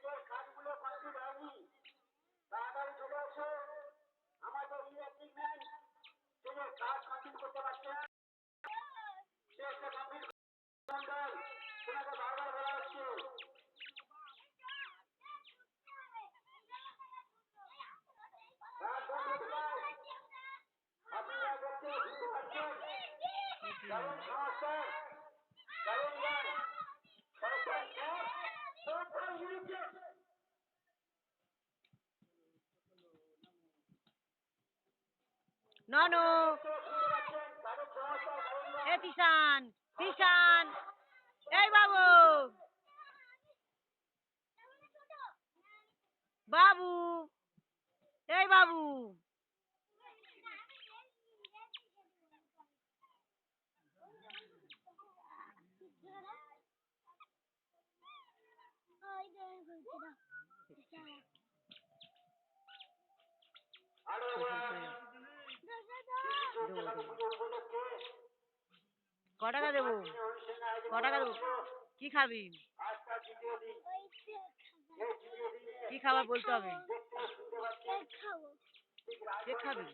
এইসব কাজগুলো করতে দেয়নি তাড়াতাড়ি চলে আসো ইলেকট্রিক ম্যান কাজ কমপ্লিট করতে পারছে না। পারছেন কারণ ননু। এ তিশান তিশান। এই বাবু। বাবু। এই বাবু। ক টাকা দেবো? ক টাকা দেবো? কি খাবি? কি খাবার বলতে হবে? খাব। কে খাবি?